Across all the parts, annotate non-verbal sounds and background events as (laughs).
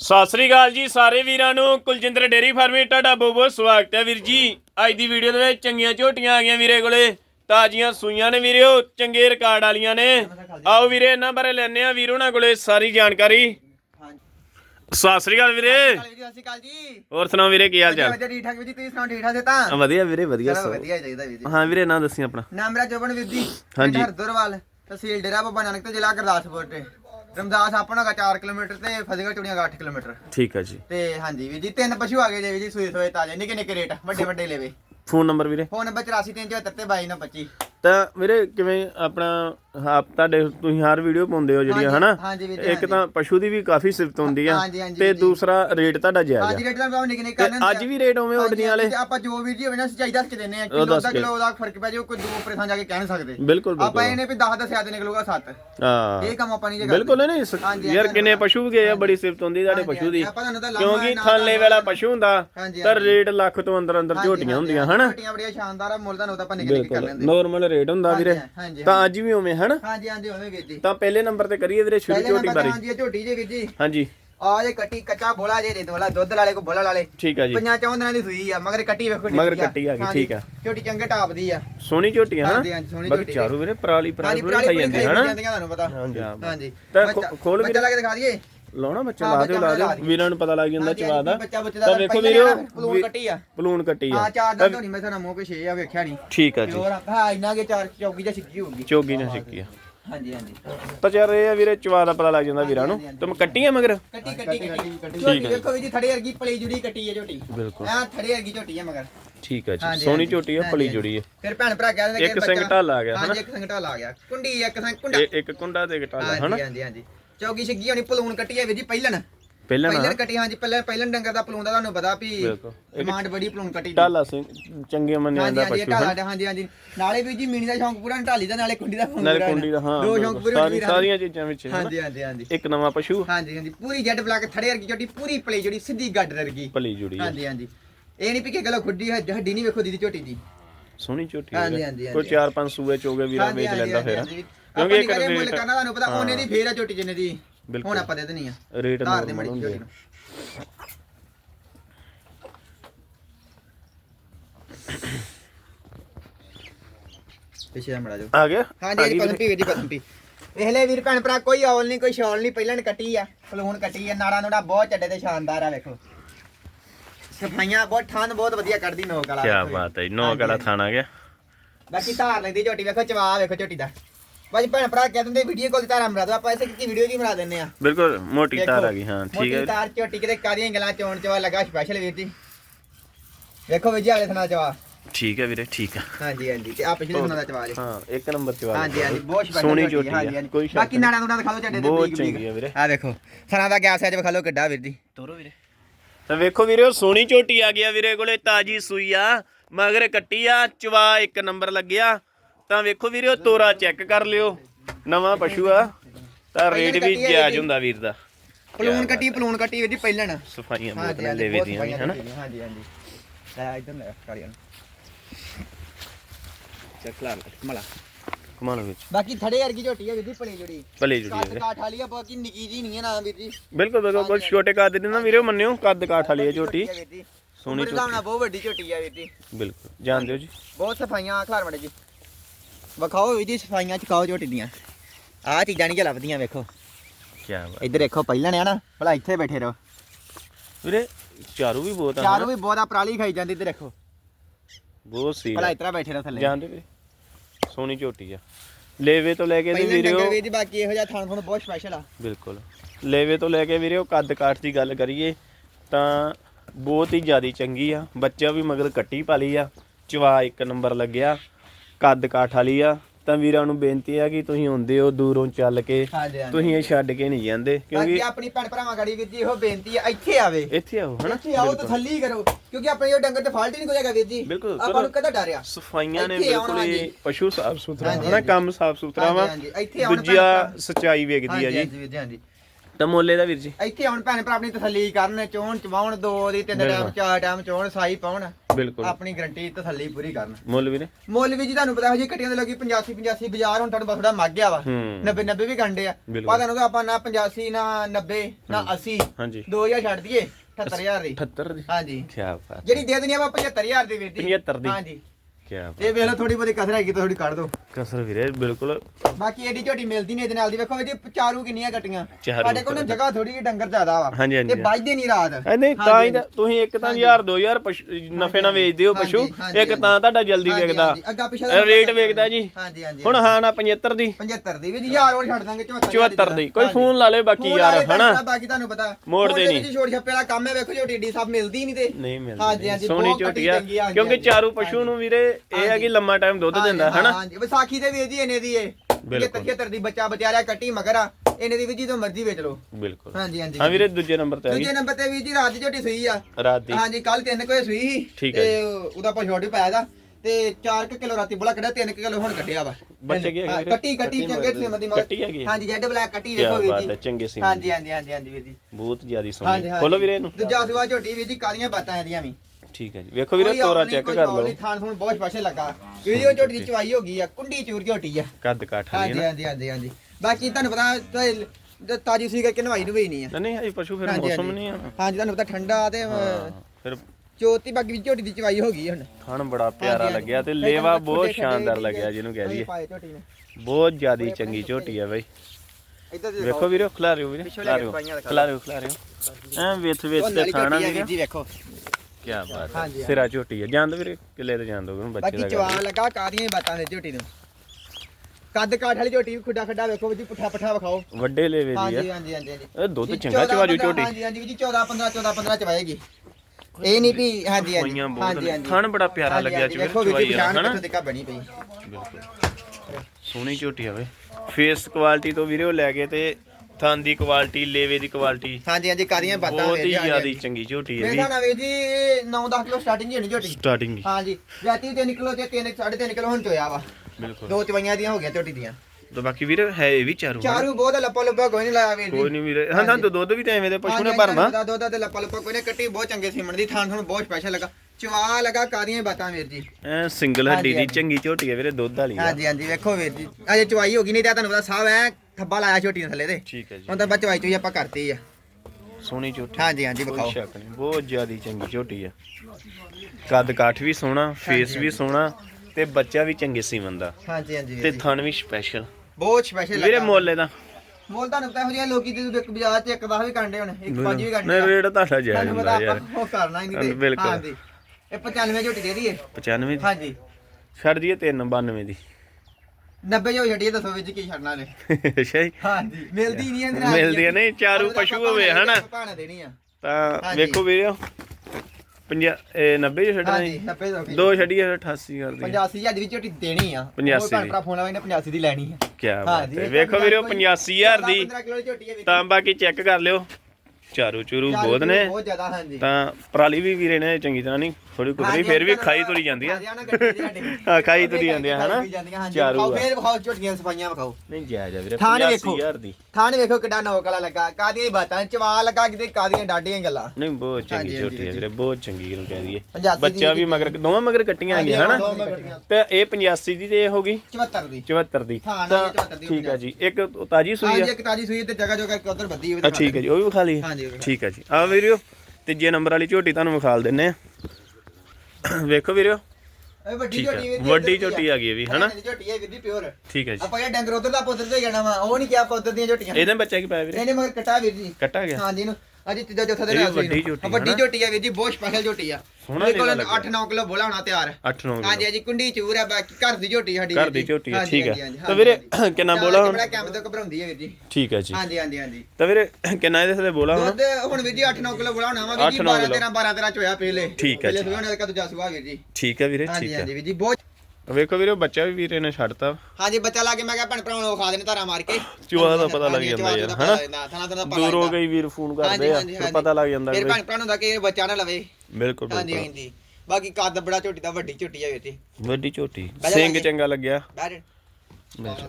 ਸਤਿ ਸ੍ਰੀ ਅਕਾਲ ਜੀ ਸਾਰੇ ਵੀਰਾਂ ਨੂੰ ਕੁਲਜਿੰਦਰ ਡੇਰੀ ਫਾਰਮੇ ਤੁਹਾਡਾ ਬਹੁਤ ਬਹੁਤ ਸਵਾਗਤ ਹੈ ਵੀਰ ਜੀ। ਅੱਜ ਦੀ ਵੀਡੀਓ ਦੇ ਵਿੱਚ ਚੰਗੀਆਂ ਝੋਟੀਆਂ ਆ ਗਈਆਂ ਵੀਰੇ ਕੋਲੇ ਤਾਜ਼ੀਆਂ ਸੂਈਆਂ ਨੇ ਵੀਰਿਓ ਚੰਗੇ ਰਿਕਾਰਡ ਵਾਲੀਆਂ ਨੇ। ਆਓ ਵੀਰੇ ਇਹਨਾਂ ਬਾਰੇ ਲੈਣੇ ਆ ਵੀਰ ਉਹਨਾਂ ਕੋਲੇ ਸਾਰੀ ਜਾਣਕਾਰੀ। ਸਤਿ ਸ੍ਰੀ ਅਕਾਲ ਵੀਰੇ। ਸਤਿ ਸ਼੍ਰੀ ਅਕਾਲ ਜੀ ਹੋਰ ਸੁਣਾਓ ਵੀਰੇ ਕੀ ਹਾਲ ਚਾਲ? ਵਧੀਆ ਠੀਕ ਠਾਕ ਵੀਰ ਜੀ ਤੁਸੀਂ ਸੁਣਾਓ ਠੀਕ ਠਾਕ ਜੇ ਤਾਂ? ਵਧੀਆ ਵੀਰੇ ਵਧੀਆ ਚਲੋ ਸੋ ਵਧੀਆ ਚਾਹੀਦਾ ਵੀਰ ਜੀ। ਹਾਂ ਵੀਰੇ ਨਾਂ ਦੱਸੀ ਆਪਣਾ। ਨਾਮ ਮੇਰਾ ਜੋਬਨ ਵੀਰ ਜੀ ਹਾਂਜੀ। ਹਰਦਰਵਾਲ ਤਹਿਸੀਲ ਡੇਰਾ ਬਾਬਾ ਨਾਨਕ ਤੇ ਜ਼ਿਲ੍ਹਾ ਗੁਰਦਾਸਪੁਰ ਤੇ। ਰਮਦਾਸ ਆਪਣਾ ਹੈਗਾ 4 ਕਿਲੋਮੀਟਰ ਤੇ ਫਤਿਹਗੜ੍ਹ ਚੂੜੀਆਂ 8 ਕਿਲੋਮੀਟਰ। ਠੀਕ ਹੈ ਜੀ। ਤੇ ਹਾਂਜੀ ਵੀਰ ਜੀ ਤਿੰਨ ਪਸ਼ੂ ਆ ਗਏ ਜੇ ਵੀਰ ਜੀ ਸੂਏ ਸੂਏ ਤਾਜ਼ੇ ਨਿੱਕੇ ਨਿੱਕੇ ਰੇਟ ਵੱਡੇ ਵੱਡੇ ਲੈਵੇ। ਫੋਨ ਨੰਬਰ ਵੀਰੇ? ਫੋਨ ਨੰਬਰ 8437 ਤੇ 2225 ਤਾਂ ਵੀਰੇ ਕਿਵੇਂ ਆਪਣਾ ਆਪ ਤੁਹਾਡੇ ਤੁਸੀਂ ਹਰ ਵੀਡੀਓ ਪਾਉਂਦੇ ਹੋ ਜਿਹੜੀਆਂ ਹਾਂਜੀ, ਹਨਾ? ਹਾਂਜੀ ਵੀਰ ਜੀ, ਇੱਕ ਤਾਂ ਪਸ਼ੂ ਦੀ ਵੀ ਕਾਫੀ ਸਿਫਤ ਹੁੰਦੀ ਆ ਹਾਂਜੀ, ਹਾਂਜੀ ਤੇ ਵੀਰ ਜੀ। ਦੂਸਰਾ ਰੇਟ ਤੁਹਾਡਾ ਜਾਇਜ਼ ਹਾਂਜੀ ਆ ਰੇਟ ਦਾ ਭਾਵੇਂ ਨਿੱਕੇ ਨਿੱਕੇ ਤੇ ਕਰਨੇ ਅੱਜ ਵੀ ਰੇਟ ਉਵੇਂ ਉੱਡਦੀਆਂ ਵਾਲੇ? ਆਪਾਂ ਜੋ ਵੀਰ ਜੀ ਹੋਵੇ ਨਾ ਸੱਚਾਈ ਦੱਸ ਕੇ ਦਿੰਨੇ ਆ ਕਿਲੋ ਦੱਸ ਦਾ ਕੇ। ਕਿਲੋ ਦਾ ਫ਼ਰਕ ਪੈ ਜਾਊ ਕੋਈ ਦੋ ਥਾਂ ਜਾ ਕੇ ਕਹਿ ਨਹੀਂ ਸਕਦੇ। ਬਿਲਕੁਲ ਆਪਾਂ ਬਿਲਕੁਲ ਇਹਨੇ ਵੀ 10 ਦੱਸਿਆ ਤੇ ਨਿਕਲੂਗਾ 7 ਹਾਂ। ਇਹ ਕੰਮ ਆਪਾਂ ਨਹੀਂ ਜੇ ਕਰਦੇ। ਬਿਲਕੁਲ ਨਹੀਂ ਸ- ਹਾਂਜੀ, ਯਾਰ ਹਾਂਜੀ, ਕਿੰਨੇ ਹਾਂਜੀ। ਪਸ਼ੂ ਗਏ ਆ ਬੜੀ ਸਿਫਤ ਹੁੰਦੀ ਤੁਹਾਡੇ ਹਾਂਜੀ, ਪਸ਼ੂ ਦੀ। ਆਪਾਂ ਤੁਹਾਨੂੰ ਤਾਂ ਲਾਮਾ ਕਿਉਂਕਿ ਨਾ ਥਾਲੇ ਤਾਂ ਵਾਲਾ ਪਸ਼ੂ ਹੁੰਦਾ ਹਾਂਜੀ, ਤਾਂ ਹਾਂਜੀ। ਰੇਟ ਲੱਖ ਤੋਂ ਅੰਦਰ ਅੰਦਰ ਝੋਟੀਆਂ ਹੁੰਦੀਆਂ ਹਨਾ? ਝੋਟੀਆਂ ਬੜੀਆਂ ਸ਼ਾਨਦਾਰ ਆ ਮੁੱਲ ਦਾ ਨੋਤਾ ਆਪਾਂ ਨਿਕਲ ਕੇ ਕਰ ਬਿਲਕੁਲ ਲੈਂਦੇ। ਨੋਰਮਲ ਰੇਟ ਹੁੰਦਾ ਵੀਰੇ। ਹਾਂਜੀ, ਹਾਂਜੀ, ਤਾਂ ਅੱਜ ਵੀ ਉਵੇਂ ਹਨਾ? ਹਾਂਜੀ ਹਾਂਜੀ ਹੋਵੇ ਵੀਰ ਜੀ। ਤਾਂ ਪਹਿਲੇ ਨੰਬਰ ਤੇ ਕਰੀਏ ਵੀਰੇ ਸ਼ੁਰੂ ਪਹਿਲੇ ਝੋਟੀ ਨੰਬਰ ਤੇ ਬਾਰੇ। ਹਾਂਜੀ ਇਹ ਝੋਟੀ ਜੇ ਵੀਰ ਜੀ। ਹਾਂਜੀ। ਆ ਜੇ ਕੱਟੀ ਕੱਚਾ ਬੋਲਾ ਜੇ ਦੇ ਵਾਲਾ ਦੁੱਧ ਵਾਲੇ ਕੋ ਬੋਲਾ ਵਾਲੇ। ਠੀਕ ਆ ਜੀ। ਪੰਜਾਂ ਚੌਂ ਦਿਨਾਂ ਦੀ ਸੂਈ ਆ ਮਗਰ ਕੱਟੀ ਵੇਖੋ ਮਗਰ। ਕੱਟੀ ਆ ਗਈ, ਹਾਂਜੀ, ਠੀਕ ਆ। ਝੋਟੀ ਚੰਗੇ ਟਾਪ ਦੀ ਆ। ਸੋਹਣੀ ਝੋਟੀ ਆ ਹਾਂਜੀ, ਹਨਾ ਹਾਂਜੀ, ਸੋਹਣੀ ਬਾਕੀ ਝੋਟੀ ਚਾਰੂ ਵੀਰੇ ਪਰਾਲੀ ਪਰਾਲੀ ਹਾਂਜੀ ਪੂਰੀ ਪਰਾਲੀ ਖਾਈ ਜਾਂਦੀ ਖਾਈ ਹਨਾ? ਤੁਹਾਨੂੰ ਪਤਾ। ਹਾਂਜੀ। ਹਾਂ ਹਾਂਜੀ। ਤਾਂ ਖੋ- ਖੋਲ ਬੱਚਾ ਵੀਰੇ। ਲਾ ਕੇ ਦਿਖਾ ਦਈਏ। ਲਾਉਣਾ ਬੱਚਾ ਹਾਂ, ਲਾ ਦਿਓ ਲਾ ਲਾ ਦਿਓ। ਵੀਰਾਂ ਨੂੰ ਪਤਾ ਲੱਗ ਜਾਂਦਾ ਚਵਾ ਦਾ। ਬੱਚਾ ਬੁੱਚੇ ਦਾ ਤਾਂ ਵੇਖੋ ਵੀਰੋ ਨਾ ਪਲੂਣ ਕੱਟੀ ਆ। ਪਲੂਣ ਕੱਟੀ ਆ। ਹਾਂ ਚਾਰ ਦੰਦ ਹੋਣੀ ਮੈਂ ਤੁਹਾਨੂੰ ਮੂੰਹ ਪਿਛੇ ਆ ਵੇਖਿਆ ਨਹੀਂ ਠੀਕ ਆ ਜੀ। ਪਿਓਰ ਹਾਂ ਇੰਨਾ ਕੇ ਚਾਰ ਚੌਕੀ ਜਾਂ ਸਿੱਕੀ ਹੋਊਗੀ। ਚੋਗੀ ਨਾ ਸਿੱਕੀ ਆ। ਹਾਂਜੀ ਹਾਂਜੀ। ਤਾਂ ਯਾਰ ਇਹ ਆ ਵੀਰੇ ਚਵਾ ਦਾ ਪਤਾ ਲੱਗ ਜਾਂਦਾ ਵੀਰਾਂ ਨੂੰ। ਤੁਮ ਕੱਟੀਆਂ ਮਗਰ? ਕੱਟੀ ਕੱਟੀ ਕੱਟੀ ਝੋਟੀ ਵੇਖੋ ਵੀ ਜੀ ਥੜੇ ਵਰਗੀ ਪਲੀ ਜੁੜੀ ਕੱਟੀ ਹੈ ਝੋਟੀ। ਬਿਲਕੁਲ। ਆ ਥੜੇ ਵਰਗੀ ਝੋਟੀ ਹੈ ਮਗਰ। ਠੀਕ ਆ ਜੀ। ਸੋਹਣੀ ਝੋਟੀ ਆ ਹਾਂਜੀ, ਪਲੀ। ਜੁੜੀ ਆ। ਫਿਰ ਭੈਣ ਭਰਾ ਕਹਿ ਦਿੰਦੇ ਇੱਕ ਸਿੰਘ ਢਾਲ ਆ ਗਿਆ ਹਨਾ? ਹਾਂਜੀ ਇੱਕ ਸਿੰਘ ਢਾਲ ਆ ਗਿਆ। ਕੁੰਡੀ ਇੱਕ ਸਿੰਘ ਕੁੰਡਾ। ਇੱਕ ਕੁੰਡਾ ਤੇ ਇੱਕ ਟਾਲਾ ਹਨਾ? ਹਾਂਜੀ ਹਾਂਜੀ ਹਾਂਜੀ। ਚੌਕੀ ਛਿੱਗੀ ਹੋਣੀ ਪਲੂਣ ਕੱਟੀ ਹੈ ਵੀ ਜੀ ਪਹਿਲਣ। ਪਹਿਲਾਂ ਨਾ ਪਹਿਲਣ ਕੱਟੀ ਹਾਂਜੀ ਪਹਿਲਾਂ ਪਹਿਲਣ ਡੰਗਰ ਦਾ ਪਲੂਣ ਦਾ ਤੁਹਾਨੂੰ ਪਤਾ ਵੀ ਬਿਲਕੁਲ। ਡਿਮਾਂਡ ਬੜੀ ਪਲੂਣ ਕੱਟੀ ਦੀ। ਟਾਲਾ ਸਿੰਘ ਚੰਗੇ ਮੰਨਿਆ ਹਾਂਜੀ ਜਾਂਦਾ ਹਾਂਜੀ ਪਸ਼ੂ ਢਾਲਾ ਹਾਂਜੀ ਹਾਂਜੀ। ਨਾਲੇ ਵੀ ਜੀ ਮੀਣੀ ਦਾ ਸ਼ੌਂਕ ਪੂਰਾ ਢਾਲੀ ਦਾ ਨਾਲੇ ਕੁੰਡੀ ਦਾ ਸ਼ੌਂਕ ਨਾਲੇ ਪੂਰਾ ਕੁੰਡੀ ਦਾ ਹਾਂ ਦੋ ਬਿਲਕੁਲ। ਸ਼ੌਂਕ ਪੂਰੇ ਸਾਰੀ- ਵੀਰਾਂ। ਸਾਰੀਆਂ ਚੀਜ਼ਾਂ ਵਿੱਚ ਹਨਾ। ਹਾਂਜੀ ਹਾਂਜੀ ਹਾਂਜੀ। ਇੱਕ ਨਵਾਂ ਪਸ਼ੂ। ਹਾਂਜੀ ਹਾਂਜੀ। ਪੂਰੀ ਜੈਡ ਬਲੈਕ ਥੜੇ ਵਰਗੀ ਝੋਟੀ ਪੂਰੀ ਪਲੇ ਜਿਹੜੀ ਸਿੱਧੀ ਗੱਡ ਵਰਗੀ। ਪਲੀ ਜੁੜੀ ਆ। ਹਾਂਜੀ ਹਾਂਜੀ। ਇਹ ਨਹੀਂ ਪਿੱਕੇ ਗਲੋ ਖੁੱਡੀ ਹੈ ਹੱਡੀ ਨਹੀਂ ਵੇਖੋ ਦੀਦੀ ਝੋਟੀ ਦੀ। ਸੋਹਣੀ ਝੋਟੀ ਹਾਂਜੀ, ਹੈ ਹਾਂਜੀ, ਕੋਈ ਹਾਂਜੀ। 4-5 ਸੂਏ ਚੋਗੇ ਵੀਰਾ ਵੇਚ ਲੈਂਦਾ ਫਿਰ। ਕਿਉਂਕਿ ਕਿਉਂਕਿ ਇਹ ਕਰੇ ਮੁੱਲ ਕਰਨਾ ਤੁਹਾਨੂੰ ਪਤਾ ਉਹਨੇ ਦੀ ਫੇਰ ਆ ਝੋਟੀ ਜਿੰਨੇ ਦੀ। ਹੁਣ ਆਪਾਂ ਦੇ ਦੇਣੀ ਆ ਰੇਟ ਧਾਰ ਦੇ ਮੜੀ ਝੋਟੀ। ਨੂੰ ਪਿੱਛੇ ਮੜਾ ਜੋ ਆ ਗਿਆ ਹਾਂਜੀ ਜੀ ਗਈ ਵੀਰੇ? ਜੀ ਪਸੰਪੀ ਵੇਖਲੇ ਵੀਰ ਭੈਣ ਭਰਾ ਕੋਈ ਔਲ ਨਹੀਂ ਕੋਈ ਸ਼ੌਲ ਨਹੀਂ ਪਹਿਲਾਂ ਕੱਟੀ ਆ ਫਲੂਨ ਕੱਟੀ ਆ ਨਾੜਾ ਨੂੜਾ ਬਹੁਤ ਚੱਡੇ ਤੇ ਸ਼ਾਨਦਾਰ ਆ ਵੇਖੋ ਸਫਾਈਆਂ ਬਹੁਤ ਠੰਡ ਬਹੁਤ ਵਧੀਆ ਕੱਢਦੀ ਨੋਕ ਵਾਲਾ ਕੀ। ਬਾਤ ਹੈ ਨੌ ਹਾਂਜੀ, ਗਲਾ ਹਾਂਜੀ। ਥਾਣਾ ਗਿਆ ਬਾਕੀ ਧਾਰ ਲੈਂਦੀ ਝੋਟੀ ਵੇਖੋ ਚਵਾ ਵੇਖੋ ਝੋਟੀ ਦਾ ਬਾਜੀ ਭੈਣ ਭਰਾ ਕਹਿ ਦਿੰਦੇ ਵੀਡੀਓ ਕਾਲ ਦੀ ਮਰਾ ਦੋ ਆਪਾਂ ਐਸੇ ਕਿਤੇ ਵੀਡੀਓ ਦੀ ਬਣਾ ਦਿੰਨੇ ਆ ਬਿਲਕੁਲ ਮੋਟੀ ਤਾਰ ਆ ਗਈ ਹਾਂ ਠੀਕ ਮੋਟੀ ਹੈ ਤਾਰ ਝੋਟੀ ਕਿਤੇ ਕਾਦੀਆਂ ਗੱਲਾਂ ਚੋਣ ਚਵਾ ਲੱਗਾ ਸਪੈਸ਼ਲ ਵੀਰ ਜੀ। ਵੇਖੋ ਵੀਰ ਜੀ ਆਲੇ ਥਣਾ ਚਵਾ। ਠੀਕ ਹੈ ਵੀਰੇ ਠੀਕ ਆ। ਹਾਂਜੀ ਹਾਂਜੀ ਤੇ ਆ ਪਿਛਲੇ ਥਣਾ ਦਾ ਚਵਾ ਜੀ। ਹਾਂ ਇੱਕ ਨੰਬਰ ਚ ਵਾਲੀ ਹਾਂਜੀ ਹਾਂਜੀ ਬਹੁਤ ਸੋਹਣੀ ਆ ਹਾਂਜੀ ਕੋਈ ਸ਼ੱਕ ਬਾਕੀ। ਨਾੜਾਂ ਨੂੜਾਂ ਦਿਖਾ ਦਿਓ ਚੱਡੇ ਦੇ ਬਹੁਤ ਚੰਗੀ ਆ ਵੀਰੇ। ਆ ਦੇਖੋ ਥਣਾ ਦਾ ਗੈਸ ਹੈ ਵਿਖਾ ਲਓ ਕਿੱਡਾ ਵੀਰ ਜੀ। ਤੋਰੋ ਵੀਰੇ। ਤਾਂ ਵੇਖੋ ਵੀਰੇ ਉਹ ਸੋਹਣੀ ਝੋਟੀ ਆ ਗਿਆ ਵੀਰੇ ਕੋਲੇ ਤਾਜੀ ਸੂਈ ਆ ਮਗਰ ਕੱਟੀ ਆ ਚਵਾ ਇੱਕ ਨੰਬਰ ਲੱਗਿਆ। ਤਾਂ ਵੇਖੋ ਵੀਰੇ ਉਹ ਤੋਰਾ ਚੈੱਕ ਕਰ ਲਿਓ। ਨਵਾਂ ਪਸ਼ੂ ਆ। ਤਾਂ ਰੇਟ ਵੀ ਆ ਜਾਇਜ਼। ਹੁੰਦਾ ਵੀਰ ਦਾ। ਪਲੂਣ ਕੱਟੀ ਪਲੂਣ ਕੱਟੀ ਵੀਰ ਜੀ ਪਹਿਲਣ। ਸਫਾਈਆਂ ਬਹੁਤ ਦੀਆਂ ਵੀ ਸਫਾਈਆਂ ਹਨਾ? ਦੀਆਂ, ਹਾਂਜੀ ਹਾਂਜੀ। ਲੈ ਇਧਰ ਲੈ ਕਾੜੀਆਂ ਚੱਕ ਲਾ ਮਲਾ ਕਮਾਲ ਵਿੱਚ ਬਾਕੀ ਥੜੇ ਵਰਗੀ ਝੋਟੀ ਹੈ ਵੀਰ ਜੀ ਪਲੀ ਜੁੜੀ। ਭਲੇ ਜੁੜੀ ਕੱਦ ਕਾਠ ਵਾਲੀ ਆ ਬਾਕੀ ਨਿੱਕੀ ਜੀ ਨਹੀਂ ਹੈ ਨਾ ਵੀਰ ਜੀ। ਬਿਲਕੁਲ ਬਿਲਕੁਲ ਛੋਟੇ ਕੱਦ ਦੇ ਨਾ ਵੀਰੇ ਮੰਨਿਓ ਕੱਦ ਕਾਠ ਵਾਲੀ ਹੈ ਝੋਟੀ। ਸੋਹਣੀ ਝੋਟੀ। ਬਹੁਤ ਵੱਡੀ ਝੋਟੀ ਆ ਵੀਰ ਜੀ। ਬਿਲਕੁਲ ਜਾਣਦੇ ਹੋ ਜੀ। ਬਹੁਤ ਸਫਾਈਆਂ ਖਲਾਰ ਮੜੇ ਜੀ। ਵਿਖਾਓ ਜੀ ਸਫਾਈਆਂ ਚਕਾਓ ਝੋਟੀ ਦੀਆਂ ਆਹ ਚੀਜ਼ਾਂ ਨਹੀਂ ਲੱਭਦੀਆਂ ਵੇਖੋ। ਕੀ ਬਾਤ ਇੱਧਰ ਦੇਖੋ ਪਹਿਲਾਂ ਨੇ ਨਾ ਭਲਾ ਇੱਥੇ ਬੈਠੇ ਰਹੋ। ਵੀਰੇ ਚਾਰੂ ਵੀ ਬਹੁਤ ਆ ਚਾਰੂ? ਵੀ ਬਹੁਤਾ ਪਰਾਲੀ ਖਾਈ ਜਾਂਦੀ ਇੱਧਰ ਦੇਖੋ। ਬਹੁਤ ਸੀ ਭਲਾ ਇਤਰਾ ਬੈਠੇ ਰਹੋ ਥੱਲੇ। ਜਾਣਦੇ ਵੀਰੇ ਸੋਹਣੀ ਝੋਟੀ ਆ। ਲੇਵੇ ਤੋਂ ਲੈ ਕੇ ਤੇ ਵੀਰੇ ਜੀ ਬਾਕੀ ਇਹੋ ਜਿਹਾ ਥਾਣ ਥਣ ਬਹੁਤ ਸਪੈਸ਼ਲ ਆ। ਬਿਲਕੁਲ। ਲੇਵੇ ਤੋਂ ਲੈ ਕੇ ਵੀਰੇ ਉਹ ਕੱਦ ਕਾਠ ਦੀ ਗੱਲ ਕਰੀਏ ਤਾਂ ਬਹੁਤ ਹੀ ਜ਼ਿਆਦੀ ਚੰਗੀ ਆ। ਬੱਚਾ ਵੀ ਮਗਰ ਕੱਟੀ ਪਾਲੀ ਆ। ਚਵਾ ਇੱਕ ਨੰਬਰ ਲੱਗਿਆ। ਕੱਦ ਕਾਠ ਵਾਲੀ ਆ ਤਾਂ ਵੀਰਾਂ ਨੂੰ ਬੇਨਤੀ ਆ ਕਿ ਤੁਸੀਂ ਹੁੰਦੇ ਹੋ ਦੂਰੋਂ ਚੱਲ ਕੇ ਹਾਂਜੀ ਹਾਂਜੀ ਤੁਸੀਂ ਇਹ ਛੱਡ ਕੇ ਨਹੀਂ ਜਾਂਦੇ ਬਾਕੀ ਕਿਉਂਕਿ ਆਪਣੀ ਭੈਣ ਭਰਾਵਾਂ ਗਾੜੀ ਵੀਰ ਜੀ ਇਹੋ ਬੇਨਤੀ ਆ ਇੱਥੇ ਆਵੇ। ਇੱਥੇ ਆਓ ਹਨਾ? ਇੱਥੇ ਆਓ ਤਾਂ ਬਿਲਕੁਲ। ਥੱਲੀ ਕਰੋ ਕਿਉਂਕਿ ਆਪਣੇ ਉਹ ਡੰਗਰ ਤੇ ਫਾਲਟ ਹੀ ਨਹੀਂ ਕੋਈ ਹੈਗਾ ਵੀਰ ਜੀ। ਬਿਲਕੁਲ, ਆਪਾਂ ਨੂੰ ਕਦਾ ਡਰਿਆ ਸਫਾਈਆਂ ਨੇ ਇੱਥੇ ਆਉਣ ਬਿਲਕੁਲ ਹੀ ਹਾਂਜੀ। ਪਸ਼ੂ ਸਾਫ਼ ਸੁਥਰਾ ਹਾਂਜੀ, ਹਨਾ? ਹਾਂਜੀ। ਕੰਮ ਸਾਫ਼ ਸੁਥਰਾ ਵਾ। ਹਾਂਜੀ, ਹਾਂਜੀ, ਇੱਥੇ ਆਉਣ ਦੂਜਾ ਪਹਿਲਾਂ- ਸਚਾਈ ਵੇਖਦੀ ਆ ਜੀ। ਹਾਂਜੀ ਵੀਰ ਜੀ ਹਾਂਜੀ। ਤਾਂ ਮੁੱਲੇ ਦਾ ਵੀਰ ਜੀ। ਇੱਥੇ ਹੁਣ ਭੈਣ ਭਰਾ ਆਪਣੀ ਤਸੱਲੀ ਕਰਨ ਚੋਣ ਚਵਾਉਣ ਦੋ ਦੀ ਤਿੰਨ ਟਾਈਮ। ਚਾਰ ਟਾਈਮ ਚੋਣ ਸਾਈ ਪਾਉਣ। ਬਿਲਕੁਲ। ਆਪਣੀ ਗਰੰਟੀ ਤਸੱਲੀ ਪੂਰੀ ਕਰਨ। ਮੁੱਲ ਵੀਰੇ। ਮੁੱਲ ਵੀ ਜੀ ਤੁਹਾਨੂੰ ਪਤਾ ਹੋ ਜੀ ਕੱਟੀਆਂ ਦੇ ਲੋਕੀ 85 85 ਬਾਜ਼ਾਰ ਹੁਣ ਤੁਹਾਨੂੰ ਥੋੜਾ ਮੱਗ ਗਿਆ ਵਾ। ਹੂੰ। 90 90 ਵੀ ਗੰਡੇ ਆ। ਬਿਲਕੁਲ। ਪਤਾ ਨੂੰ ਆਪਾਂ ਨਾ 85 ਨਾ 90 ਨਾ 80 ਹਾਂਜੀ। 2000 ਛੱਡ ਦਈਏ 78000 ਦੀ। 78 ਦੀ। ਹਾਂਜੀ। ਕੀ ਬਾਤ ਜਿਹੜੀ ਦੇ ਦੇਣੀ ਆਪਾਂ 75000 ਦੀ ਵੀਰ ਜੀ। 75 ਦੀ। ਹਾਂਜੀ। ਕੀ ਬਾਤ ਇਹ ਵੇਖ ਲਓ ਥੋੜੀ ਬਹੁਤੀ ਕਸਰ ਹੈਗੀ ਤਾਂ ਥੋੜੀ ਕੱਢ ਦਿਓ। ਕਸਰ ਵੀਰੇ ਬਿਲਕੁਲ। ਬਾਕੀ ਐਡੀ ਝੋਟੀ ਮਿਲਦੀ ਨਹੀਂ ਇਹਦੇ ਨਾਲ ਦੀ ਵੇਖੋ ਜੀ ਚਾਰੂ ਕਿੰਨੀਆਂ ਕੱਟੀਆਂ। ਚਾਰੂ ਸਾਡੇ ਕੋਲ ਨਾ ਜਗ੍ਹਾ ਥੋੜੀ ਜਿਹੀ ਡੰਗਰ ਜ਼ਿਆਦਾ ਵਾ। ਹਾਂਜੀ, ਹਾਂਜੀ। ਤੇ ਵੱਜਦੇ ਨਹੀਂ ਰਾਤ। ਐ ਨਹੀਂ ਤਾਂ ਹੀ ਤਾਂ ਤੁਸੀਂ ਇੱਕ ਤਾਂ 1000 2000 ਨਫੇ ਨਾਲ ਵੇਚਦੇ ਹੋ ਪਸ਼ੂ ਹਾਂਜੀ, ਇੱਕ ਤਾਂ ਤੁਹਾਡਾ ਜਲਦੀ ਹਾਂਜੀ, ਵੇਚਦਾ ਹਾਂਜੀ, ਅੱਗਾ ਪਿਛਾ ਇਹ ਰੇਟ ਵੇਖਦਾ ਜੀ। ਹਾਂਜੀ ਹਾਂਜੀ। ਹੁਣ ਹਾਂ ਨਾ 75 ਦੀ। 75 ਦੀ ਵੀ ਜੀ ਯਾਰ ਹੋਰ ਛੱਡ ਦਾਂਗੇ 74 ਦੀ ਕੋਈ ਫੋਨ ਲਾ ਲੇ ਬਾਕੀ ਯਾਰ ਹਨਾ? ਬਾਕੀ ਤੁਹਾਨੂੰ ਪਤਾ। ਮੋੜ ਦੇ ਫੋਨ ਨਹੀਂ। ਵਿੱਚ ਛੋੜ ਛੱਪੇ ਵਾਲਾ ਕੰਮ ਹੈ ਵੇਖੋ ਝੋਟੀ ਏਡੀ ਸਭ ਮਿਲਦੀ ਨਹੀਂ ਤੇ। ਨਹੀਂ ਹਾਂਜੀ, ਮਿਲਦੀ ਹਾਂਜੀ, ਸੋਹਣੀ ਬਹੁਤ ਝੋਟੀ ਆ। ਚੰਗੀ, ਹਾਂਜੀ, ਕਿਉਂਕਿ ਹਾਂਜੀ। ਚਾਰੂ ਪਸ਼ੂ ਨੂੰ ਵੀਰੇ ਇਹ ਹੈ ਕਿ ਲੰਮਾ ਟਾਈਮ ਦੁੱਧ ਦਿੰਦਾ ਹਨਾ? ਹਾਂਜੀ। ਵਿਸਾਖੀ ਦੇ ਵੀਰ ਜੀ ਇਹਨੇ ਦੀ ਇਹ। ਬਿਲਕੁਲ। 75 ਦੀ ਬੱਚਾ ਬਚਾਰਿਆ ਕੱਟੀ ਮਗਰ ਆ। ਇਹਨੇ ਦੀ ਵੀ ਜਦੋਂ ਮਰਜ਼ੀ ਵੇਚ ਲਓ। ਬਿਲਕੁਲ। ਹਾਂਜੀ ਹਾਂਜੀ ਹਾਂ ਵੀਰੇ ਦੂਜੇ ਨੰਬਰ ਤੇ ਆ ਦੂਜੇ ਨੰਬਰ ਤੇ ਵੀਰ ਜੀ ਰਾਤ ਦੀ ਝੋਟੀ ਸੂਈ ਆ। ਗਈ ਰਾਤ ਦੀ। ਹਾਂਜੀ ਕੱਲ 3 ਕੋਈ ਸੂਈ ਸੀ ਤੇ ਉਹਦਾ ਆਪਾਂ ਛੋਟੀ ਪਾਇਆ ਦਾ ਤੇ 4 ਕਿਲੋ ਰਾਤੀ ਬੋਲਾ ਕੱਢਿਆ 3 ਕਿਲੋ ਹੁਣ ਕੱਢਿਆ ਵਾ। ਬੱਚੇ ਕੀ ਹੈਗੇ? ਕੱਟੀ ਕੱਟੀ ਚੰਗੇ ਮਗਰ। ਸੀ ਮਦੀ ਕੱਟੀ ਹੈਗੀ? ਹਾਂਜੀ ਜੈਡ ਬਲੈਕ ਕੱਟੀ ਵੇਖੋ ਵੀਰ ਜੀ। ਚੰਗੇ ਸੀ। ਹਾਂਜੀ ਹਾਂਜੀ ਹਾਂਜੀ ਹਾਂਜੀ ਵੀਰ ਜੀ। ਬਹੁਤ ਜ਼ਿਆਦੀ ਸੋਹਣੀ। ਖੋਲੋ ਵੀਰੇ ਇਹਨੂੰ। ਦੂਜਾ ਸੂਆ ਝੋਟੀ ਵੀਰ ਜੀ ਕਾਲੀਆਂ ਬਾਤਾਂ ਇਹਦੀਆਂ ਵੀ। ਠੀਕ ਹੈ ਜੀ। ਵੇਖੋ ਵੀਰੇ ਤੋਰਾ ਚੈੱਕ ਕਰ ਲਓ। ਥਾਣ ਥੂਣ ਬਹੁਤ ਸਪੈਸ਼ਲ ਲੱਗਾ। ਵੀਡੀਓ ਝੋਟੀ ਦੀ ਚਵਾਈ ਹੋ ਗਈ ਆ ਕੁੰਡੀ ਚੂਰ ਝੋਟੀ ਆ। ਕੱਦ ਕਾਠ ਵਾਲੀ ਹਾਂਜੀ ਹੈ ਹਾਂਜੀ ਹਾਂਜੀ ਹਾਂਜੀ। ਬਾਕੀ ਤੁਹਾਨੂੰ ਪਤਾ ਤਾਂ ਤਾਜੀ ਸੂਈ ਕਰਕੇ ਨਵਾਈ ਨਵਾਈ ਨਹੀਂ ਆ। ਨਹੀਂ ਇਹ ਪਸ਼ੂ ਫਿਰ ਹਾਂਜੀ, ਮੌਸਮ ਹਾਂਜੀ। ਨਹੀਂ ਆ। ਹਾਂਜੀ ਤੁਹਾਨੂੰ ਪਤਾ ਠੰਡਾ ਤੇ ਹਾਂ, ਫਿਰ ਚੋਤੀ ਬਾਕੀ ਵੀ ਝੋਟੀ ਦੀ ਚਵਾਈ ਹੋ ਗਈ ਹੁਣ। ਥਣ ਬੜਾ ਪਿਆਰਾ ਹਾਂਜੀ, ਲੱਗਿਆ ਤੇ ਹਾਂਜੀ। ਲੇਵਾ ਬਹੁਤ ਸ਼ਾਨਦਾਰ ਲੱਗਿਆ ਹੈ। ਜਿਹਨੂੰ ਕਹਿ ਨੇ। ਬਹੁਤ ਜ਼ਿਆਦੀ ਚੰਗੀ ਝੋਟੀ ਆ ਬਾਈ। ਦੀ ਵੇਖੋ ਵੀਰੇ ਖਿਲਾਰਿਓ ਵੀਰੇ ਖਿਲਾਰਿਓ ਖਿਲਾਰਿਓ ਖਿਲਾਰਿਓ। ਐ ਵੇਥ ਵੇਥ ਤੇ ਖਾਣਾ ਵੀਰ ਵੇਖੋ। ਕੀ ਬਾਤ ਹੈ। ਹਾਂਜੀ, ਸਿਰਾ ਝੋਟੀ ਆ। ਜਾਂਦ ਵੀਰੇ ਕਿੱਲੇ ਤੇ ਜਾਂਦ ਉਹਨੂੰ ਬੱਚੇ ਬਾਕੀ ਦਾ ਲੱਗਾ ਕਾਦੀਆਂ ਹੀ ਬਾਤਾਂ ਦੇ ਝੋਟੀ ਨੂੰ। ਕੱਦ ਕਾਠ ਵਾਲੀ ਝੋਟੀ ਵੀ ਖੁੱਡਾ ਖੱਡਾ ਵੇਖੋ ਜੀ ਪੁੱਠਾ ਪੁੱਠਾ ਵਿਖਾਓ। ਵੱਡੇ ਲੇਵੇ ਦੀ ਹਾਂਜੀ ਆ। ਹਾਂਜੀ ਹਾਂਜੀ ਹਾਂਜੀ ਇਹ ਦੁੱਧ ਜੀ, ਚੰਗਾ 14, ਚਵਾਜੂ 15, ਝੋਟੀ। ਹਾਂਜੀ ਹਾਂਜੀ ਜੀ 14 15 14 15 ਚਵਾਏਗੀ। ਇਹ ਨਹੀਂ ਵੀ ਹਾਂਜੀ ਹਾਂਜੀ ਬਹੁਤ ਨੇ। ਥਣ ਬੜਾ ਪਿਆਰਾ ਹਾਂਜੀ, ਲੱਗਿਆ ਹਾਂਜੀ, ਵੇਖੋ ਵੀਰ ਚਵਾਈ ਆ ਪਛਾਣ ਹਨਾ? ਕਿੱਥੋਂ ਬਣੀ ਪਈ। ਬਿਲਕੁਲ। ਸੋਹਣੀ ਝੋਟੀ ਆ ਬਈ। ਫੇਸ ਕੁਆਲਿਟੀ ਤੋਂ ਵੀਰੇ ਉਹ ਲੈ ਕੇ ਤੇ ਥਣ ਦੀ ਕੁਆਲਿਟੀ ਲੇਵੇ ਦੀ ਕੁਆਲਿਟੀ ਹਾਂਜੀ ਹਾਂਜੀ ਕਾਦੀਆਂ ਬਾਤਾਂ ਬਹੁਤ ਹੀ ਜ਼ਿਆਦੀ। ਚੰਗੀ ਝੋਟੀ ਹੈ ਮੇਰੇ ਜੀ। ਨਾਲ ਵੀਰ ਜੀ 9-10 ਕਿਲੋ ਸਟਾਰਟਿੰਗ ਹੀ ਹੋਣੀ ਝੋਟੀ। ਸਟਾਰਟਿੰਗ ਹਾਂਜੀ ਰਾਤੀ 3 ਕਿਲੋ ਤੇ 3 3.5 ਕਿਲੋ ਹੁਣ ਚੋਇਆ ਵਾ। ਬਿਲਕੁਲ। ਦੋ ਚਵਾਈਆਂ ਦੀਆਂ ਹੋ ਗਈਆਂ ਝੋਟੀ ਦੀਆਂ। ਤੇ ਬਾਕੀ ਵੀਰੇ ਹੈ ਇਹ ਵੀ ਚਾਰੂ? ਚਾਰੂ ਬਹੁਤ ਲੱਪਾ ਲੱਪਾ ਕੋਈ ਨਹੀਂ ਲਾਇਆ ਵੀਰ ਕੋਈ ਨਹੀਂ ਵੀਰੇ ਹਾਂ ਤਾਂ ਦੁੱਧ ਵੀ ਤਾਂ ਐਵੇਂ ਦੇ ਪਸ਼ੂ ਨੇ ਭਰਨਾ। ਦੁੱਧ ਤੇ ਲੱਪਾ ਲੱਪਾ ਕੋਈ ਨਹੀਂ ਕੱਟੀ ਬਹੁਤ ਚੰਗੇ ਸੀਮਣ ਦੀ ਥਾਂ ਤੁਹਾਨੂੰ ਬਹੁਤ ਸਪੈਸ਼ਲ ਲੱਗਾ। ਚਵਾ ਲਗਾ ਕਾਦੀਆਂ ਬਾਤਾਂ ਵੀਰ ਜੀ। ਐ ਸਿੰਗਲ ਹੱਡੀ ਦੀ ਚੰਗੀ ਝੋਟੀ ਹੈ ਵੀਰੇ ਦੁੱਧ ਵਾਲੀ ਹਾਂਜੀ ਹਾਂਜੀ ਵੇਖੋ ਵੀਰ ਜੀ। ਅਜੇ ਚਵਾਈ ਹੋ ਗਈ ਨਹੀਂ ਤਾਂ ਤੁਹਾਨੂੰ ਪਤਾ ਸਾਹ ਐ ਥੱਬਾ ਲਾਇਆ ਦੇ ਥੱਲੇ ਤੇ। ਠੀਕ ਹੈ ਜੀ। ਹੁਣ ਤਾਂ ਬਾ ਚਵਾਈ ਚੋਈ ਆਪਾਂ ਕਰਤੀ ਆ। ਸੋਹਣੀ ਝੋਟੀ। ਹਾਂਜੀ ਹਾਂਜੀ ਵਿਖਾਓ। ਸ਼ੱਕ ਨਹੀਂ। ਬਹੁਤ ਜ਼ਿਆਦੀ ਚੰਗੀ ਝੋਟੀ ਆ। ਕੱਦ ਕਾਠ ਵੀ ਸੋਹਣਾ ਫੇਸ ਵੀ ਸੋਹਣਾ ਤੇ ਬੱਚਾ ਵੀ ਚੰਗੇ ਸੀਮਨ ਦਾ। ਹਾਂਜੀ ਹਾਂਜੀ ਤੇ। ਥਣ ਵੀ ਸਪੈਸ਼ਲ ਬਹੁਤ ਸਪੈਸ਼ਲ ਵੀਰੇ ਮੁੱਲ ਇਹਦਾ? ਮੋਲ ਤੁਹਾਨੂੰ ਪਤਾ ਇਹੋ ਜਿਹੇ ਲੋਕੀ ਜਦੋਂ ਇੱਕ ਬਾਜ਼ਾਰ 'ਚ ਇੱਕ ਦਸ ਵੀ ਕਾਂਡੇ ਹੁਣ ਇੱਕ ਪੰਜ ਵੀ ਕਾਂਡੇ ਨਹੀਂ ਰੇਟ ਤੁਹਾਡਾ ਜਾਇਜ਼ ਹੁੰਦਾ ਯਾਰ। ਉਹ ਕਰਨਾ ਹੀ ਨਹੀਂ ਤੇ। ਬਿਲਕੁਲ। ਹਾਂਜੀ। ਇਹ 95 ਝੋਟੀ ਦੇ ਦਈਏ। 95 ਦੀ? ਹਾਂਜੀ। ਛੱਡ ਦਈਏ 392 ਦੀ। 90 ਜੋ ਛੱਡੀਏ ਦੱਸੋ ਵਿੱਚ ਕੀ ਛੱਡਣਾ ਨੇ। ਅੱਛਾ ਜੀ। ਹਾਂਜੀ ਮਿਲਦੀ ਨਹੀਂ ਇਹਦੇ ਨਾਲ। ਮਿਲਦੀ ਆ ਨਹੀਂ ਚਾਰੂ ਪਸ਼ੂ ਹੋਵੇ ਹਨਾ? ਭਾਣਾ ਦੇਣੀ ਆ। ਤਾਂ ਹਾਂਜੀ। ਵੇਖੋ ਵੀਰੇ 50 ਇਹ 90 ਜੋ ਛੱਡਣਾ ਹਾਂਜੀ ਜੀ 90 ਦੋ ਦੋ ਛੱਡੀਏ 88 ਕਰ ਦੀ 85 ਹਜ਼ਾਰ ਦੀ ਵੀ ਝੋਟੀ ਦੇਣੀ ਆ। 85 ਉਹ ਭੈਣ ਭਰਾ ਫੋਨ ਲਾਵੇ ਨੇ 85 ਦੀ ਲੈਣੀ ਆ। ਕੀ ਬਾਤ ਹੈ। ਇਹ ਵੇਖੋ ਵੀਰੇ 85000 ਦੀ। 15 ਕਿਲੋ ਦੀ ਝੋਟੀ ਹੈ ਤਾਂ ਬਾਕੀ ਚੈੱਕ ਕਰ ਲਿਓ। ਚਾਰੂ ਚੂਰੂ ਬਹੁਤ ਨੇ। ਬਹੁਤ ਜ਼ਿਆਦਾ ਹਾਂਜੀ। ਤਾਂ ਪਰਾਲੀ ਵੀ ਵੀਰੇ ਨੇ ਚੰਗੀ ਤਰ੍ਹਾਂ ਨਹੀਂ ਥੋੜੀ ਕੁਦਰੀ ਫਿਰ ਵੀ ਖਾਈ ਤੁਰੀ ਜਾਂਦੀ ਆ। ਹਾਂਜੀ, ਨਾ। (laughs) ਹਾਂ ਖਾਈ ਤੁਰੀ ਜਾਂਦੀ ਆ ਹਨਾ? ਹਾਂਜੀ। ਚਾਰੂ ਆ ਫੇਰ ਵਿਖਾਓ ਝੋਟੀਆਂ ਸਫਾਈਆਂ ਵਿਖਾਓ। ਨਹੀਂ ਜਾਇਜ਼ ਆ ਵੀਰੇ ਥਾਣ ਵੇਖੋ। 85000 ਦੀ। ਥਾਣ ਵੇਖੋ ਕਿੱਡਾ ਨੌਕ ਵਾਲਾ ਲੱਗਾ ਕਾਦੀਆਂ ਬਾਤਾਂ ਚਵਾ ਲੱਗਾ ਕਿਤੇ ਕਾਦੀਆਂ ਡਾਡੀਆਂ ਗੱਲਾਂ। ਨਹੀਂ ਬਹੁਤ ਚੰਗੀ ਹਾਂਜੀ, ਝੋਟੀ ਹਾਂਜੀ, ਵੀਰੇ ਬਹੁਤ ਚੰਗੀ ਇਹਨੂੰ ਕਹਿ ਦਈਏ। ਬੱਚਾ ਵੀ ਮਗਰ ਦੋਵਾਂ ਮਗਰ ਕੱਟੀਆਂ ਹੈਗੀਆਂ ਹਨਾ? ਦੋ ਕੱਟੀਆਂ। ਤੇ ਇਹ 85 ਦੀ ਤੇ ਇਹ ਹੋ ਗਈ? 74 ਦੀ। 74 ਦੀ। ਤਾਂ ਨਹੀਂ, 74 ਦੀ ਠੀਕ ਹੈ ਜੀ ਇੱਕ ਤਾਜੀ ਸੂਈ ਹਾਂਜੀ ਆ ਇੱਕ ਤਾਜੀ ਸੂਈ ਤੇ ਜਗ੍ਹਾ ਜਗ੍ਹਾ ਕਰਕੇ ਉਧਰ ਬੱਦੀ ਆ ਠੀਕ ਹੈ ਜੀ ਉਹ ਵੀ ਵਿਖਾ ਲਈ ਹਾਂਜੀ, ਠੀਕ ਹੈ ਜੀ। ਆ ਵੀਰਿਓ ਤੀਜੇ ਨੰਬਰ ਵਾਲੀ ਝੋਟੀ ਤੁਹਾਨੂੰ ਵਿਖਾਲ ਦਿੰਨੇ ਆ। ਵੇਖੋ ਵੀਰਿਓ ਇਹ ਵੱਡੀ ਠੀਕ ਹੈ। ਝੋਟੀ ਵੀਰ ਜੀ, ਵੱਡੀ ਝੋਟੀ ਆ। ਗਈ ਵੀ, ਹਨਾ? ਝੋਟੀ ਹੈ ਵੀਰ ਜੀ ਪਿਓਰ ਠੀਕ ਹੈ ਜੀ। ਆਪਾਂ ਇਹ ਡੰਗਰ ਉਧਰ ਦਾ ਪੁੱਤਰ ਤੇ ਜਾਣਾ ਵਾ ਉਹ ਨਹੀਂ ਕਿਹਾ ਉਧਰ ਦੀਆਂ ਝੋਟੀਆਂ। ਇਹਦੇ ਬੱਚਾ ਕੀ ਪਾਇਆ ਵੀਰੇ? ਇਹਨੇ ਮਗਰ ਕਟਾ ਵੀਰ ਜੀ। ਕੱਟਾ ਗਿਆ? ਹਾਂਜੀ ਇਹਨੂੰ ਅਜੇ ਤੀਜਾ ਚੌਥਾ ਦਿਨ ਇਹ ਹੋਇਆ ਸੂਈ ਵੱਡੀ ਨੂੰ। ਝੋਟੀ ਵੱਡੀ? ਝੋਟੀ ਹੈ ਵੀਰ ਜੀ ਬਹੁਤ ਸਪੈਸ਼ਲ ਝੋਟੀ ਆ ਸੋਹਣਾ ਮੇਰੇ ਕੋਲ ਨੀਲਾ ਲੱਗਿਆ। 8-9 ਕਿਲੋ ਬੋਲਾ ਹੋਣਾ ਤਿਆਰ 8 9 ਹਾਂਜੀ ਹਾਂਜੀ ਕੁੰਡੀ ਚੂਰ ਹੈ ਬਾਕੀ ਘਰ ਦੀ ਝੋਟੀ ਸਾਡੀ ਘਰ ਦੀ ਝੋਟੀ ਹਾਂਜੀ, ਠੀਕ ਹੈ। ਹਾਂਜੀ, ਹਾਂਜੀ, ਤਾਂ ਵੀਰੇ, ਹਾਂਜੀ। ਕਿੰਨਾ ਬੋਲਾ ਹੁਣ? ਬੜਾ ਕੈਂਪ ਤੋਂ ਘਬਰਾਉਂਦੀ ਹੈ ਵੀਰ ਜੀ ਠੀਕ ਹੈ ਜੀ ਹਾਂਜੀ ਹਾਂਜੀ ਹਾਂਜੀ ਤਾਂ ਵੀਰੇ ਕਿੰਨਾ ਇਹਦੇ ਥੱਲੇ ਬੋਲਾ ਹੁਣ ਦੁੱਧ ਹੁਣ ਵੀਰ ਜੀ 8-9 ਕਿਲੋ ਬੋਲਾ ਹੋਣਾ ਵਾ ਵੀਰ ਜੀ 8-9 12 13 12 13 ਚੋਇਆ ਪਹਿਲੇ ਠੀਕ ਹੈ ਪਹਿਲੇ ਜੀ। ਨਾਲ ਕਾ ਦੂਜਾ ਸੁਆ ਵੀਰ ਜੀ ਠੀਕ ਹੈ ਵੀਰੇ ਹਾਂਜੀ ਠੀਕ ਹਾਂਜੀ ਹੈ ਵੀਰ ਜੀ ਬਹੁਤ ਵੇਖੋ ਵੀਰੇ ਬੱਚਾ ਵੀ ਵੀਰੇ ਨੇ ਛੱਡਤਾ। ਹਾਂਜੀ ਬੱਚਾ ਲਾ ਕੇ ਮੈਂ ਕਿਹਾ ਭੈਣ ਭਰਾਵਾਂ ਨੂੰ ਖਾ ਦੇਣੇ ਧਾਰਾ ਮਾਰ ਕੇ। ਚੂਹਾ ਦਾ ਪਤਾ ਲੱਗ ਜਾਂਦਾ ਯਾਰ ਹਨਾ? ਥਣਾ ਥਣਾ ਪਤਾ ਦੂਰ ਹੋ ਲੱਗਦਾ। ਗਈ ਵੀਰ ਫੋਨ ਕਰਦੇ ਆ ਹਾਂਜੀ। ਪਤਾ ਲੱਗ ਜਾਂਦਾ ਫਿਰ ਭੈਣ ਭਰਾ ਨੂੰ ਦਾ ਕਿ ਇਹ ਬੱਚਾ ਨਾ ਲਵੇ। ਬਿਲਕੁਲ ਹਾਂਜੀ ਬਿਲਕੁਲ। ਹਾਂਜੀ। ਬਾਕੀ ਕੱਦ ਬੜਾ ਝੋਟੀ ਦਾ ਵੱਡੀ ਝੋਟੀ ਆ ਜੀ। ਵੱਡੀ ਝੋਟੀ। ਸਿੰਘ। ਚੰਗਾ ਲੱਗਿਆ। ਬੈਠ ਬੈਠ।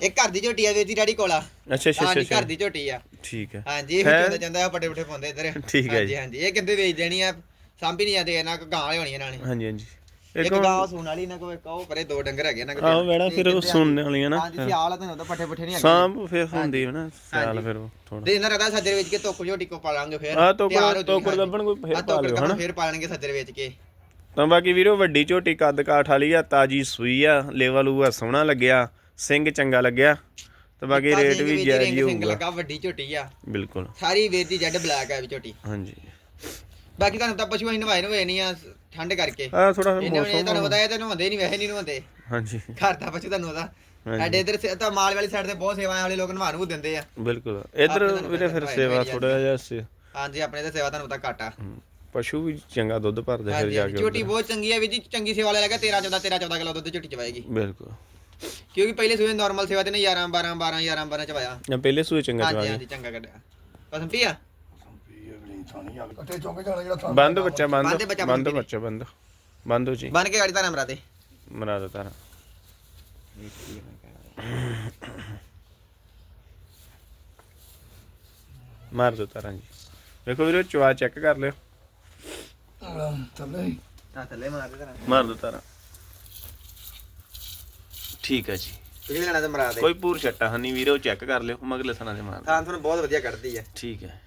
ਇਹ ਘਰ ਦੀ ਝੋਟੀ ਆ ਜੀ ਡੈਡੀ ਕੋਲਾ ਅੱਛਾ ਅੱਛਾ ਹਾਂਜੀ ਅੱਛਾ ਘਰ ਦੀ ਝੋਟੀ ਆ। ਠੀਕ ਹੈ ਹਾਂਜੀ ਇਹ ਹੈ? ਵੀ ਚੋਂਦਾ ਜਾਂਦਾ ਆ ਪੱਟੇ ਪੱਟੇ ਪਾਉਂਦੇ ਇੱਧਰ। ਠੀਕ ਹੈ ਜੀ। ਹਾਂਜੀ ਹਾਂਜੀ। ਇਹ ਕਿੰਦੇ ਵੇਚ ਦੇਣੀ ਆ? ਸਾਂਭੀ ਨਹੀਂ ਜਾਂਦੇ ਇਹਨਾਂ ਕੋ ਗਾਂ ਵਾਲੀ ਹੋਣੀ ਇਹਨਾਂ ਨੇ ਹਾਂਜੀ ਹਾਂਜੀ। ਇੱਕ ਗਾਂ ਸੂਣ ਵਾਲੀ ਇਹਨਾਂ ਕੋ ਇੱਕ ਉਹ ਪਰੇ ਦੋ ਡੰਗਰ ਹੈਗੇ ਇਹਨਾਂ ਕੋਲ ਆਹੋ ਮੈਡਮ ਫਿਰ ਉਹ ਸੁਣਨੇ ਵਾਲੀਆਂ ਨਾ ਹਾਂਜੀ ਸਿਆਲ ਆ ਤੁਹਾਨੂੰ ਤਾਂ ਪੱਠੇ ਪੁੱਠੇ ਨਹੀਂ ਹੈਗੇ। ਸਾਂਭ ਫਿਰ ਹੁੰਦੀ ਹੈ ਨਾ ਸਿਆਲ ਫਿਰ ਥੋੜਾ ਤੇ ਇਹਨਾਂ ਰਦਾ ਸੱਜਰ ਵੇਚ ਕੇ ਤੋਕ ਝੋਟੀ ਕੋ ਪਾਲਾਂਗੇ ਫਿਰ ਆ ਤੋਕੜ- ਤੋਕੜ। ਲੱਭਣ ਕੋਈ ਫਿਰ ਪਾ ਤੋਕੜ ਲਿਓ, ਹਨਾ? ਫਿਰ ਪਾਲਣਗੇ ਸੱਜਰ ਵੇਚ ਕੇ। ਤਾਂ ਬਾਕੀ ਵੀਰੋ ਵੱਡੀ ਝੋਟੀ ਕੱਦ ਕਾਠ ਵਾਲੀ ਆ ਤਾਜੀ ਸੂਈ ਆ ਲੇਵਾ ਲੂਆ ਸੋਹਣਾ ਲੱਗਿਆ ਸਿੰਘ ਚੰਗਾ ਲੱਗਿਆ। ਤੇ ਬਾਕੀ ਰੇਟ ਵੀ ਜਾਇਜ਼ ਹੀ ਸਿੰਘ ਹੋਊਗਾ। ਲੱਗਾ ਵੱਡੀ ਝੋਟੀ ਆ। ਬਿਲਕੁਲ। ਸਾਰੀ ਵੀਰ ਦੀ ਜੱਡ ਬਲੈਕ ਆ ਵੀ ਝੋਟੀ। ਹਾਂਜੀ। ਬਾਕੀ ਤੁਹਾਨੂੰ ਤਾਂ ਪਸ਼ੂ ਅਸੀਂ ਨਵਾਏ ਨਵਾਏ ਨਹੀਂ ਆ ਠੰਡ ਕਰਕੇ। ਆ ਥੋੜਾ ਇਹਨਾਂ ਨੇ ਤੁਹਾਨੂੰ ਮੌਸਮ ਪਤਾ ਇਹ ਤਾਂ ਨਹਾਉਂਦੇ ਨਹੀਂ ਵੈਸੇ ਨਹੀਂ ਨਹਾਉਂਦੇ। ਹਾਂਜੀ। ਘਰ ਦਾ ਪਸ਼ੂ ਤੁਹਾਨੂੰ ਪਤਾ ਹਾਂਜੀ। ਸਾਡੇ ਇਧਰ ਤਾਂ ਮਾਲ ਵਾਲੀ ਸਾਈਡ ਤੇ ਬਹੁਤ ਸੇਵਾਵਾਂ ਵਾਲੇ ਲੋਕ ਨਵਾਉਣ ਨੂੰ ਦਿੰਦੇ ਆ। ਬਿਲਕੁਲ। ਇਧਰ ਵੀਰੇ ਫਿਰ ਸੇਵਾ ਥੋੜਾ ਜਿਹਾ ਸੇ ਹਾਂਜੀ ਆਪਣੇ ਤੇ ਸੇਵਾ ਤੁਹਾਨੂੰ ਪਤਾ ਘੱਟ ਆ। ਪਸ਼ੂ ਵੀ ਚੰਗਾ ਦੁੱਧ ਭਰਦੇ ਫਿਰ ਹਾਂਜੀ ਜਾ ਹਾਂਜੀ, ਕੇ ਝੋਟੀ। ਬਹੁਤ ਚੰਗੀ ਹੈ ਵੀ ਜੀ ਚੰਗੀ ਸੇਵਾ ਵਾਲੇ ਲੱਗਾ 13 14 13 14 ਕਿਲੋ ਦੁੱਧ ਝੋਟੀ ਚਵਾਏਗੀ ਬਿਲਕੁਲ। ਕਿਉਂਕਿ ਪਹਿਲੇ ਸੂਏ ਨਾਰਮਲ ਸੇਵਾ ਤੇ ਨੇ 11 12 12 11 12 ਚਵਾਇਆ। ਪਹਿਲੇ ਸੂਏ ਚੰਗਾ ਹਾਂਜੀ ਚਵਾ ਹਾਂਜੀ ਚੰਗਾ ਕੱਢਿਆ। ਪਸੰਦ ਪੀਆ ਅੱਠੇ ਚੌਂਕੇ ਜਾਣਾ ਜਿਹੜਾ ਥਾਂ ਬੰਦ ਬੱਚਾ ਬੰਦ ਬੰਦ ਬੱਚਾ, ਬੰਦ ਬੰਦ ਬੱਚਾ। ਬੰਦ। ਬੰਦ ਹੋ ਜੀ। ਬਨ ਕੇ ਗਾੜੀ ਦਾ। ਨੰਬਰ ਤੇ ਦੋ ਤਾਰਾ ਮਾਰ ਦੋ ਤਾਰਾ ਜੀ। ਵੇਖੋ ਵੀਰੋ ਚਵਾ ਚੈੱਕ ਕਰ ਲਿਓ। ਥੱਲੇ ਹਾਂ। ਥੱਲੇ ਮਾਰ ਦੇ ਤਰਾ ਮਾਰ ਦੋ ਤਾਰਾ ਠੀਕ ਹੈ ਜੀ। ਤੁਸੀਂ ਲੈਣਾ ਤੇ ਮਰਾ ਦੇ। ਕੋਈ ਪੂਰ ਛੱਟਾ ਹਨੀ ਵੀਰੋ ਚੈੱਕ ਕਰ ਲਿਓ। ਮਗਲੇ ਸਨਾ ਦੇ ਮਾਰ ਦਿਓ। ਤੁਹਾਨੂੰ ਬਹੁਤ ਵਧੀਆ ਕੱਢਦੀ ਹੈ ਠੀਕ ਹੈ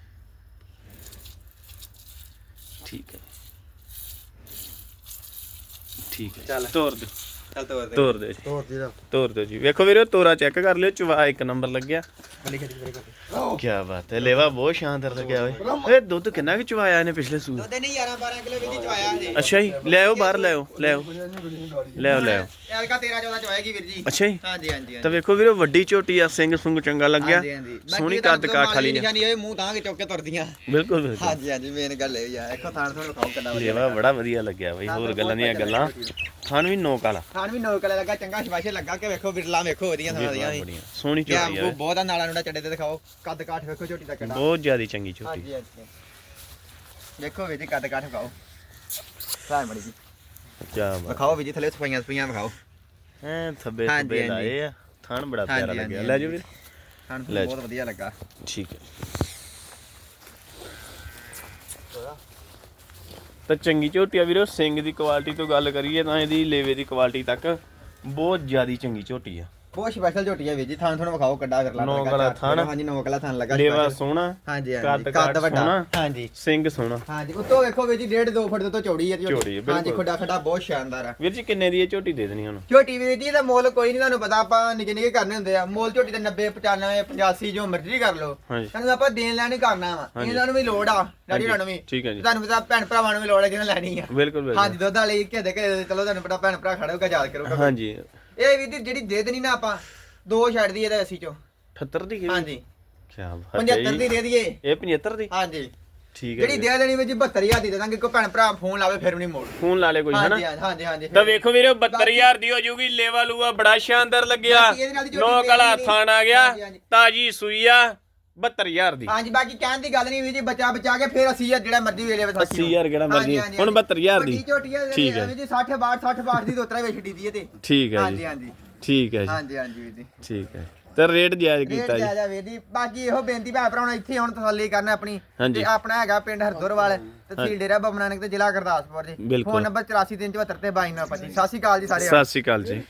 ਠੀਕ ਹੈ। ਠੀਕ ਹੈ। ਚੱਲ। ਤੋਰ ਦਿਓ। ਚੱਲ ਤੋਰ ਦੇ। ਤੋਰ ਦਿਓ ਜੀ। ਤੋਰ ਦੀ ਦਾ ਤੋਰ ਦਿਓ ਜੀ। ਵੇਖੋ ਵੀਰੋ ਤੋਰਾ ਚੈੱਕ ਕਰ ਲਿਓ ਚਵਾ ਇੱਕ ਨੰਬਰ ਲੱਗਿਆ। ਬਲੀ ਖੜੀ ਬਲੀ ਖੜੀ। ਕੀ ਬਾਤ ਹੈ ਲੇਵਾ ਬਹੁਤ ਸ਼ਾਨਦਾਰ ਲੱਗਿਆ ਓਏ। ਇਹ ਦੁੱਧ ਕਿੰਨਾ ਕਿ ਚਵਾਇਆ ਇਹਨੇ ਪਿਛਲੇ ਸੂਰ? ਦੁੱਧ ਨਹੀਂ 11 12 ਕਿਲੋ ਵੀ ਚਵਾਇਆ ਅੱਛਾ ਜੀ ਲੈ ਆਓ ਬਾਹਰ ਲੈ ਆਓ ਲੈ ਆਓ ਲੈ ਆਓ ਲੈ ਆਓ ਐਲਕਾ 13 14 ਚਵਾਏਗੀ ਵੀਰ ਜੀ। ਅੱਛਾ ਜੀ। ਹਾਂਜੀ ਹਾਂਜੀ ਤਾਂ ਵੇਖੋ ਵੀਰੋ ਵੱਡੀ ਝੋਟੀ ਆ ਸਿੰਘ ਸੁੰਗ ਚੰਗਾ ਲੱਗਿਆ। ਸੋਹਣੀ ਕੱਦ ਕਾਠ ਵਾਲੀ ਨਿਸ਼ਾਨੀ ਇਹ ਮੂੰਹ ਤਾਂ ਕੇ ਚੁੱਕ ਕੇ ਤੁਰਦੀਆਂ। ਬਿਲਕੁਲ ਬਿਲਕੁਲ। ਹਾਂਜੀ ਹਾਂਜੀ ਮੇਨ ਗੱਲ ਇਹ ਆ। ਇੱਕੋ ਥਾਣ ਤੁਹਾਨੂੰ ਖਾਓ ਕਿੰਨਾ ਵਧੀਆ ਲੇਵਾ ਬੜਾ ਵਧੀਆ ਲੱਗਿਆ ਬਈ ਹੋਰ ਗੱਲਾਂ ਦੀਆਂ ਗੱਲਾਂ। ਖਾਣ ਵੀ ਨੋਕ ਵਾਲਾ। ਥਾਣ ਵੀ ਨੋਕ ਵਾਲਾ ਲੱਗਾ ਚੰਗਾ ਸ਼ਵਾਸ਼ੇ ਲੱਗਾ ਕਿ ਵੇਖੋ ਬਿਰਲਾ ਵੇਖੋ ਉਹਦੀਆਂ ਥਾਂ ਦੀਆਂ ਵੀ ਬੜੀਆਂ। ਸੋਹਣੀ ਕਿਆ ਝੋਟੀ ਆ ਬਹੁਤ ਆ ਨਾਲਾ ਨੂੜਾ ਚੱਡੇ ਤੇ ਦਿਖਾਓ ਕੱਦ ਕਾਠ ਵੇਖੋ ਝੋਟੀ ਦਾ ਕਿੰਨਾ ਬਹੁਤ ਜ਼ਿਆਦੀ ਚੰਗੀ ਝੋਟੀ। ਹਾਂਜੀ ਹਾਂਜੀ। ਵੇਖੋ ਵੀ ਜੀ ਕੱਦ ਕਾਠ ਵਿਖਾਓ। ਸਾਰ ਮੜੀ ਜੀ। ਕੀ ਬਾਤ। ਵਿਖਾਓ ਵੀ ਜੀ ਥੱਲੇ ਸਫਾਈਆਂ ਸਫਾਈਆਂ ਵਿਖਾਓ। ਐ ਥੱਬੇ ਹਾਂਜੀ, ਥੱਬੇ ਹਾਂਜੀ। ਲਾਏ ਆ। ਥਾਣ ਬੜਾ ਪਿਆਰਾ ਹਾਂਜੀ, ਲੱਗਿਆ। ਹਾਂਜੀ, ਲੈ ਜਾਓ ਵੀਰ। ਥਾਣ ਲੈ ਬਹੁਤ ਵਧੀਆ ਲੱਗਾ। ਠੀਕ ਹੈ। ਤਾਂ ਚੰਗੀ ਝੋਟੀ ਆ ਵੀਰੋ, ਸਿੰਘ ਦੀ ਕੁਆਲਿਟੀ ਤੋਂ ਗੱਲ ਕਰੀਏ ਤਾਂ ਇਹਦੀ ਲੇਵੇ ਦੀ ਕੁਆਲਿਟੀ ਤੱਕ ਬਹੁਤ ਜ਼ਿਆਦਾ ਚੰਗੀ ਝੋਟੀ ਆ। ਬਹੁਤ ਸਪੈਸ਼ਲ ਝੋਟੀ ਹੈ ਜੀ ਥਾਣ ਤੁਹਾਨੂੰ ਵਿਖਾਓ ਕੱਡਾ ਵਿਰਲਾ ਨੌਕ ਲੱਗਾ ਵਾਲਾ ਚਾਰ- ਥਣ। ਹਾਂਜੀ ਨੌਕ ਵਾਲਾ ਥਾਣ ਲੱਗਾ ਲੇਵਾ। ਸੋਹਣਾ ਹਾਂਜੀ ਕੱਦ ਹਾਂਜੀ ਕਾਠ ਕੱਦ ਵੱਡਾ। ਹਾਂਜੀ। ਸਿੰਘ ਸੋਹਣਾ। ਹਾਂਜੀ ਉੱਤੋਂ ਵੇਖੋ ਵੀ ਜੀ 1.5 2 ਫੁੱਟ ਤੋਂ ਚੌੜੀ ਹੈ ਚੌੜੀ ਹੈ, ਬਿਲਕੁਲ। ਹਾਂਜੀ ਖੁੱਡਾ ਖੱਡਾ ਬਹੁਤ ਸ਼ਾਨਦਾਰ ਆ। ਵੀਰ ਜੀ ਕਿੰਨੇ ਦੀ ਇਹ ਝੋਟੀ ਦੇ ਦੇਣੀ ਹੁਣ ਝੋਟੀ ਵੀ ਜੀ ਦਾ ਮੁੱਲ ਕੋਈ ਨਹੀਂ ਤੁਹਾਨੂੰ ਪਤਾ ਆਪਾਂ ਨਿੱਕੇ ਨਿੱਕੇ ਕਰਨੇ ਹੁੰਦੇ ਆ। ਮੁੱਲ ਝੋਟੀ ਦਾ 90 95 85 ਜੋ ਮਰਜ਼ੀ ਕਰ ਲਓ। ਹਾਂਜੀ। ਤੁਹਾਨੂੰ ਆਪਾਂ ਦੇਣ ਲੈਣ ਹੀ ਕਰਨਾ ਵਾ। ਇਹਨਾਂ ਨੂੰ ਵੀ ਲੋੜ ਆ ਡੈਡੀ ਨੂੰ ਵੀ। ਠੀਕ ਹੈ ਜੀ। ਤੁਹਾਨੂੰ ਪਤਾ ਭੈਣ ਭਰਾਵਾਂ ਨੂੰ ਵੀ ਲੋੜ ਹੈ ਜਿਹਨਾਂ ਲੈਣੀ ਆ। ਬਿਲਕੁਲ ਬਿਲਕੁਲ। ਹਾਂਜੀ ਦੁੱਧ ਵਾਲੀ ਘੇ ਘੇ ਚਲੋ ਤੁਹਾਨੂੰ ਪਤਾ ਭੈਣ ਭਰਾ ਖੜਾ ਹੋਗਾ ਯਾਦ ਕਰੋਗਾ ਹਾਂਜੀ। ਇਹ ਵੀ ਦੀ ਜਿਹੜੀ ਦੇ ਦੇਣੀ ਨਾ ਆਪਾਂ ਦੋ ਛੱਡ ਦਈਏ ਇਹਦਾ ਅਸੀਂ ਚੋਂ। 78 ਦੀ ਹਾਂਜੀ। ਕੀ ਬਾਤ 75 ਦੀ ਦੇ ਦਈਏ। ਇਹ 75 ਦੀ? ਹਾਂਜੀ। ਠੀਕ ਹੈ ਜਿਹੜੀ ਜੀ। ਦੇ ਦੇਣੀ ਵੀ ਜੀ 72000 ਦੀ ਦੇ ਦਾਂਗੇ ਕੋਈ ਭੈਣ ਭਰਾ ਫੋਨ ਲਾਵੇ ਫਿਰ ਵੀ ਨਹੀਂ ਮੋੜ। ਫੋਨ ਲਾ ਲੈ ਕੋਈ ਹਨਾ ਹਾਂਜੀ ਹਾਂਜੀ ਹਾਂਜੀ। ਤਾਂ ਵੇਖੋ ਵੀਰੇ 72000 ਦੀ ਹੋ ਜੂਗੀ ਲੇਵਾ ਲੂਆ ਬੜਾ ਸ਼ਾਨਦਾਰ ਲੱਗਿਆ। ਬਾਕੀ ਇਹਦੇ ਨਾਲ ਦੀ ਝੋਟੀ ਨੌਕ ਵਾਲਾ ਵੇਖਣੀ ਥਾਣ ਆ ਗਿਆ ਹਾਂਜੀ, ਹਾਂਜੀ। ਤਾਜੀ ਸੂਈ ਆ 72000 ਦੀ। ਹਾਂਜੀ ਬਾਕੀ ਕਹਿਣ ਦੀ ਗੱਲ ਨਹੀਂ ਵੀ ਜੀ ਬੱਚਾ ਬਚਾ ਕੇ ਫਿਰ 80000 ਜਿਹੜਾ ਮਰਜ਼ੀ ਵੇਲੇ ਵੇ 80000 ਕਿਹੜਾ ਮਰਜ਼ੀ। ਹੁਣ 72000 ਦੀ। ਝੋਟੀ ਹੈ ਠੀਕ ਹੈ। ਜੀ। 60 62 60 62 ਦੀ ਦੋਤਰਾ ਵੇਚ ਦੀ ਦੀ ਤੇ ਠੀਕ ਹੈ ਹਾਂਜੀ ਜੀ। ਹਾਂਜੀ ਠੀਕ ਹੈ ਜੀ। ਹਾਂਜੀ ਹਾਂਜੀ ਵੀਰ ਜੀ। ਠੀਕ ਹੈ। ਤੇ ਰੇਟ ਜਾਇਜ਼ ਰੇਟ ਕੀਤਾ ਜੀ। ਜਾ ਜਾ ਵੀਰ ਜੀ। ਬਾਕੀ ਇਹੋ ਬੇਨਤੀ ਇੱਥੇ ਹੁਣ ਤਸੱਲੀ ਕਰਨਾ ਆਪਣੀ। ਤੇ ਆਪਣਾ ਹੈਗਾ ਪਿੰਡ ਹਰਦੋਰਵਾਲ ਤਹਿਸੀਲ ਡੇਰਾ ਬਾਬਾ ਨਾਨਕ ਤੇ ਜ਼ਿਲ੍ਹਾ ਗੁਰਦਾਸਪੁਰ ਜੀ। ਫੋਨ ਨੰਬਰ 843774 ਤੇ 2295 ਸਤਿ ਸ਼੍ਰੀ ਅਕਾਲ ਜੀ ਸਾਰੇ ਸਤਿ ਸ਼੍ਰੀ ਅਕਾਲ ਜੀ।